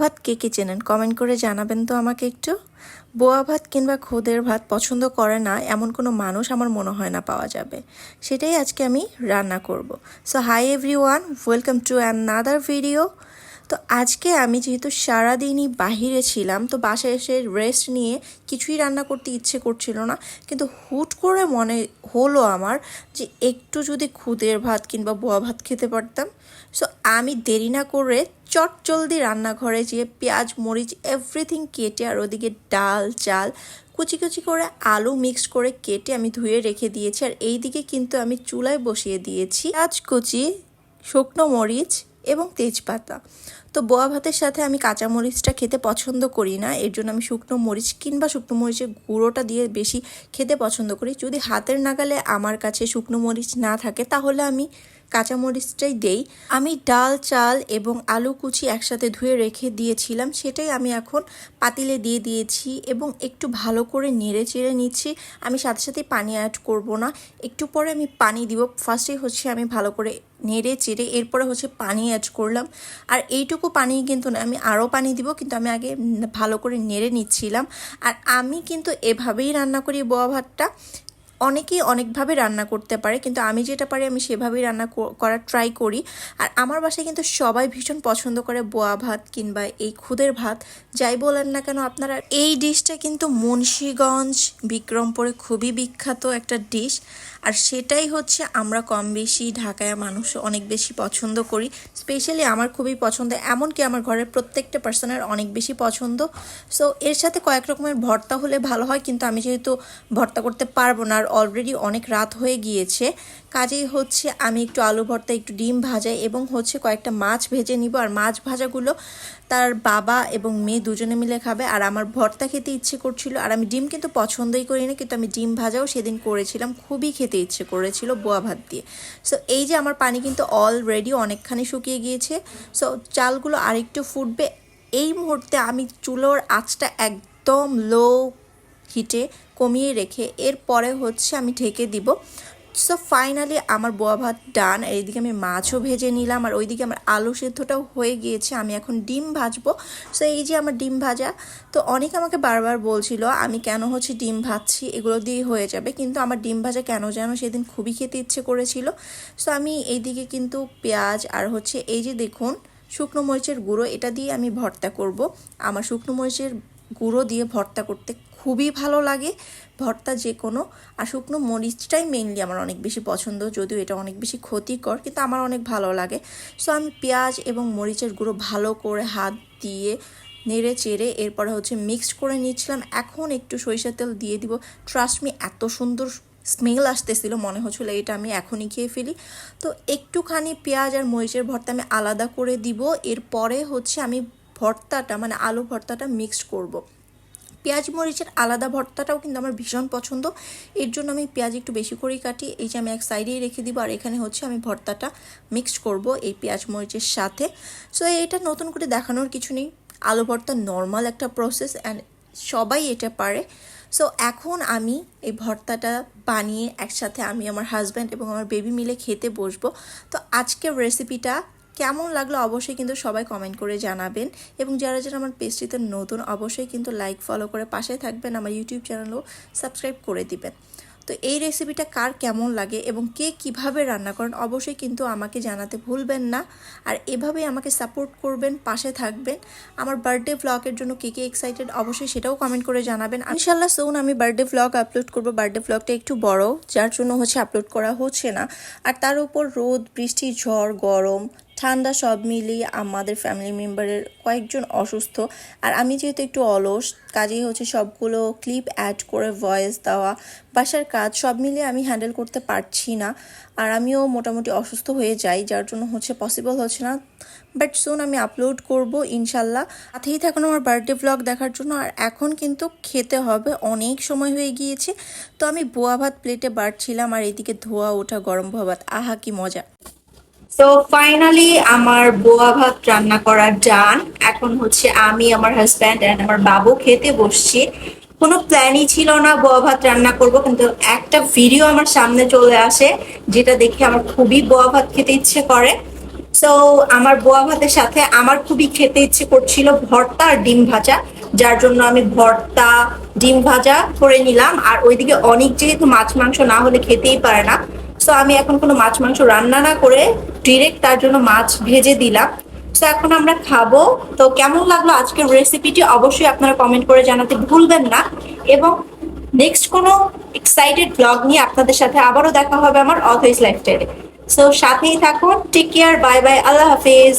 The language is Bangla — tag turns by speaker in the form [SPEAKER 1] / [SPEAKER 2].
[SPEAKER 1] ভাত কে কে চেনেন? কমেন্ট করে জানাবেন তো আমাকে একটু। বোয়া ভাত কিংবা খোদের ভাত পছন্দ করে না, এমন কোনো মানুষ আমার মনে হয় না পাওয়া যাবে। সেটাই আজকে আমি রান্না করব। So hi everyone welcome to another video তো আজকে আমি যেহেতু সারাদিনই বাহিরে ছিলাম, তো বাসায় এসে রেস্ট নিয়ে কিছুই রান্না করতে ইচ্ছে করছিল না। কিন্তু হুট করে মনে হলো আমার যে একটু যদি খুদের ভাত কিংবা বোয়া ভাত খেতে পারতাম। সো আমি দেরি না করে চট জলদি রান্নাঘরে যেয়ে পেঁয়াজ, মরিচ এভরিথিং কেটে আর ওদিকে ডাল, চাল, কুচি কুচি করে আলু মিক্সড করে কেটে আমি ধুয়ে রেখে দিয়েছি। আর এই দিকে কিন্তু আমি চুলায় বসিয়ে দিয়েছি পেঁয়াজ, কুচি, শুকনো মরিচ এবং তেজপাতা। তো বোয়া ভাতের সাথে আমি কাঁচা মরিচটা খেতে পছন্দ করি না। এর জন্য আমি শুকনো মরিচ কিংবা শুকনো মরিচের গুঁড়োটা দিয়ে বেশি খেতে পছন্দ করি। যদি হাতের নাগালে আমার কাছে শুকনো মরিচ না থাকে, তাহলে আমি কাঁচা মরিচটাই দেই। আমি ডাল, চাল এবং আলু কুচি একসাথে ধুয়ে রেখে দিয়েছিলাম, সেটাই আমি এখন পাতিলে দিয়ে দিয়েছি এবং একটু ভালো করে নেড়ে চেড়ে নিচ্ছি। আমি সাথে সাথে পানি অ্যাড করব না। একটু পরে আমি পানি দিব। ফার্স্টেই হচ্ছে আমি ভালো করে নেড়ে চেড়ে এরপরে হচ্ছে পানি অ্যাড করলাম। আর এইটুকু পানি কিন্তু না, আমি আরও পানি দিব, কিন্তু আমি আগে ভালো করে নেড়ে নিচ্ছিলাম। আর আমি কিন্তু এভাবেই রান্না করি বোয়া ভাতটা। অনেকেই অনেকভাবে রান্না করতে পারে, কিন্তু আমি যেটা পারি আমি সেভাবেই রান্না করার ট্রাই করি। আর আমার বাসায় কিন্তু সবাই ভীষণ পছন্দ করে বোয়া ভাত কিংবা এই খুদের ভাত। যাই বলেন না কেন আপনারা, এই ডিশটা কিন্তু মুন্সীগঞ্জ বিক্রমপুরে খুবই বিখ্যাত একটা ডিশ আর সেটাই হচ্ছে আমরা কম বেশি ঢাকায় মানুষ অনেক বেশি পছন্দ করি। স্পেশালি আমার খুবই পছন্দ, এমনকি আমার ঘরের প্রত্যেকটা পার্সনের অনেক বেশি পছন্দ। সো এর সাথে কয়েক রকমের ভর্তা হলে ভালো হয়, কিন্তু আমি যেহেতু ভর্তা করতে পারব না আর অলরেডি অনেক রাত হয়ে গিয়েছে। কাজেই হচ্ছে আমি একটু আলু ভর্তা, একটু ডিম ভাজাই এবং হচ্ছে কয়েকটা মাছ ভেজে নিব। আর মাছ ভাজাগুলো তার বাবা এবং মেয়ে দুজনে মিলে খাবে। আর আমার ভর্তা খেতে ইচ্ছে করছিল, আর আমি ডিম কিন্তু পছন্দই করি না কিন্তু আমি ডিম ভাজাও সেদিন করেছিলাম। খুবই খেতে ইচ্ছে করেছিল বোয়া ভাত দিয়ে। সো এই যে আমার পানি কিন্তু অলরেডি অনেকখানি শুকিয়ে গিয়েছে। সো চালগুলো আরেকটু ফুটবে। এই মুহূর্তে আমি চুলোর আঁচটা একদম লো হিটে কমিয়ে রেখে এরপরে হচ্ছে আমি ঢেকে দিব। সো ফাইনালি আমার বোয়া ভাত ডান এইদিকে আমি মাছও ভেজে নিলাম আর ওইদিকে আমার আলু সেদ্ধটাও হয়ে গিয়েছে। আমি এখন ডিম ভাজবো। সো এই যে আমার ডিম ভাজা, তো অনেক আমাকে বারবার বলছিল, আমি কেন হচ্ছে ডিম ভাজছি? এগুলো দিয়েই হয়ে যাবে। কিন্তু আমার ডিম ভাজা কেন যেন সেদিন খুবই খেতে ইচ্ছে করেছিল। সো আমি এইদিকে কিন্তু পেঁয়াজ আর হচ্ছে এই যে দেখুন, শুকনো মরিচের গুঁড়ো, এটা দিয়ে আমি ভর্তা করব। আমার শুকনো মরিচের গুঁড়ো দিয়ে ভর্তা করতে খুবই ভালো লাগে। ভর্তা যে কোনো আর শুকনো মরিচটাই মেনলি আমার অনেক বেশি পছন্দ, যদিও এটা অনেক বেশি ক্ষতিকর, কিন্তু আমার অনেক ভালো লাগে। সো আমি পেঁয়াজ এবং মরিচের গুঁড়ো ভালো করে হাত দিয়ে নেড়ে চেড়ে এরপরে হচ্ছে মিক্সড করে নিচ্ছিলাম। এখন একটু সরিষার তেল দিয়ে দিব। ট্রাস্ট মি এত সুন্দর স্মেল আসতেছিল, মনে হচ্ছিল এটা আমি এখনই খেয়ে ফেলি। তো একটুখানি পেঁয়াজ আর মরিচের ভর্তা আমি আলাদা করে দিব। এরপরে হচ্ছে আমি ভর্তাটা মানে আলু ভর্তাটা মিক্সড করব। পেঁয়াজ মরিচের আলাদা ভর্তাটাও কিন্তু আমার ভীষণ পছন্দ। এর জন্য আমি পেঁয়াজ একটু বেশি করেই কাটি। এই যে আমি এক সাইডেই রেখে দিব আর এখানে হচ্ছে আমি ভর্তাটা মিক্সড করব এই পেঁয়াজ মরিচের সাথে। সো এটা নতুন করে দেখানোর কিছু নেই। আলু ভর্তা নর্মাল একটা প্রসেস অ্যান্ড সবাই এটা পারে। সো এখন আমি এই ভর্তাটা বানিয়ে একসাথে আমি আমার হাজব্যান্ড এবং আমার বেবি মিলে খেতে বসবো। তো আজকের রেসিপিটা কেমন লাগল অবশ্যই কিন্তু সবাই কমেন্ট করে জানাবেন। এবং যারা যারা আমার পেস্ট্রিতে নতুন, অবশ্যই কিন্তু লাইক ফলো করে পাশে থাকবেন, আমার ইউটিউব চ্যানেলও সাবস্ক্রাইব করে দিবেন। তো এই রেসিপিটা কার কেমন লাগে এবং কে কীভাবে রান্না করেন, অবশ্যই কিন্তু আমাকে জানাতে ভুলবেন না। আর এভাবে আমাকে সাপোর্ট করবেন, পাশে থাকবেন। আমার বার্থডে ভ্লগের জন্য কে কে এক্সাইটেড অবশ্যই সেটাও কমেন্ট করে জানাবেন। ইনশাল্লাহ সোন আমি বার্থডে ভ্লগ আপলোড করব। বার্থডে ভ্লগটা একটু বড়, যার জন্য হচ্ছে আপলোড করা হচ্ছে না। আর তার উপর রোদ, বৃষ্টি, ঝড়, গরম ঠান্ডা সব মিলিয়ে আমাদের ফ্যামিলি মেম্বারের কয়েকজন অসুস্থ। আর আমি যেহেতু একটু অলস, কাজেই হচ্ছে সবগুলো ক্লিপ অ্যাড করে ভয়েস দেওয়া, বাসার কাজ সব মিলিয়ে আমি হ্যান্ডেল করতে পারছি না। আর আমিও মোটামুটি অসুস্থ হয়ে যাই, যার জন্য হচ্ছে পসিবল হচ্ছে না। বাট সুন আমি আপলোড করব ইনশাল্লাহ। সাথেই থাকুন আমার বার্থডে ব্লগ দেখার জন্য। আর এখন কিন্তু খেতে হবে, অনেক সময় হয়ে গিয়েছে। তো আমি বোয়া ভাত প্লেটে বাড়ছিলাম, আর এদিকে ধোয়া ওঠা গরম ভাত, আহা কি মজা। তো ফাইনালি আমার বোয়া ভাত রান্না করা ডান এখন হচ্ছে আমি, আমার হাজব্যান্ড অ্যান্ড আমার বাবু খেতে বসছি। কোনো প্ল্যানই ছিল না বোয়া ভাত রান্না করব, কিন্তু একটা ভিডিও আমার সামনে চলে আসে, যেটা দেখে আমার খুবই বোয়া ভাত খেতে ইচ্ছে করে। সো আমার বোয়া ভাতের সাথে আমার খুবই খেতে ইচ্ছে করছিল ভর্তা আর ডিম ভাজা, যার জন্য আমি ভর্তা, ডিম ভাজা করে নিলাম। আর ওইদিকে অনেক যেহেতু মাছ মাংস না হলে খেতেই পারে না সো আমি এখন কোনো মাছ মাংস রান্না না করে ডিরেক্ট তার জন্য মাছ ভেজে দিলাম। তো এখন আমরা খাব। তো কেমন লাগল আজকের রেসিপিটি অবশ্যই আপনারা কমেন্ট করে জানাতে ভুলবেন না। এবং নেক্সট কোনো এক্সাইটেড ব্লগ নিয়ে আপনাদের সাথে আবারও দেখা হবে আমার অথইস লাইফস্টাইলে সো সাথেই থাকুন। টেক কেয়ার বাই বাই আল্লাহ হাফিজ।